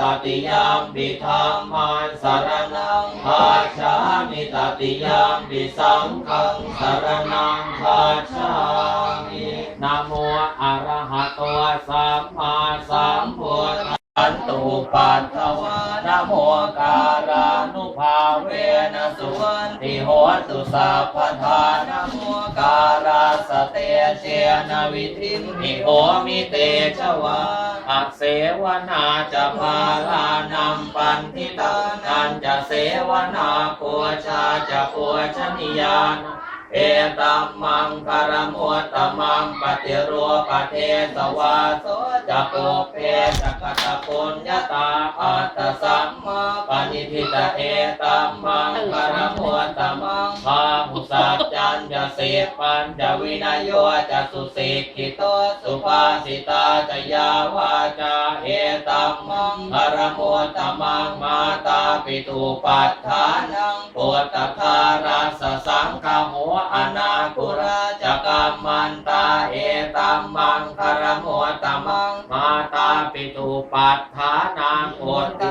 ตติยามปิธรรมังสารนังคาชามิตติยามปิสังฆังสารนังคาชามินะโมอะระหะโตสัมมาสัมพุทธัสตุปัตถวานะโมการานุภาเวนะสุวันติโหตุสัพพทานะโมกา สเตเชนะวิธิมหิโหมิเตชวาอักเสวนาจะพาลานัมปันทิตานันจะเสวนาปัวชาจะปัวชนิยานเอตัมมังคารมุตตมังปฏิรูปเทสวาโสจะโกเพจะกตปุญญาตาอัตสัมมาปณิทิตเอตัมมังคารมุตตมัง สปัญจวินัยโยจะสุสิกิโตสุภาสิตาจยาวาจาเอตัมมังคารมุตตมังมาตาปิตุปัฏฐานังปุตตะคาราสสังฆโมอนาคุราจกรรมันตาเอตัมมังคารมุตตมังมาตาปิตุปัฏฐานังโอติ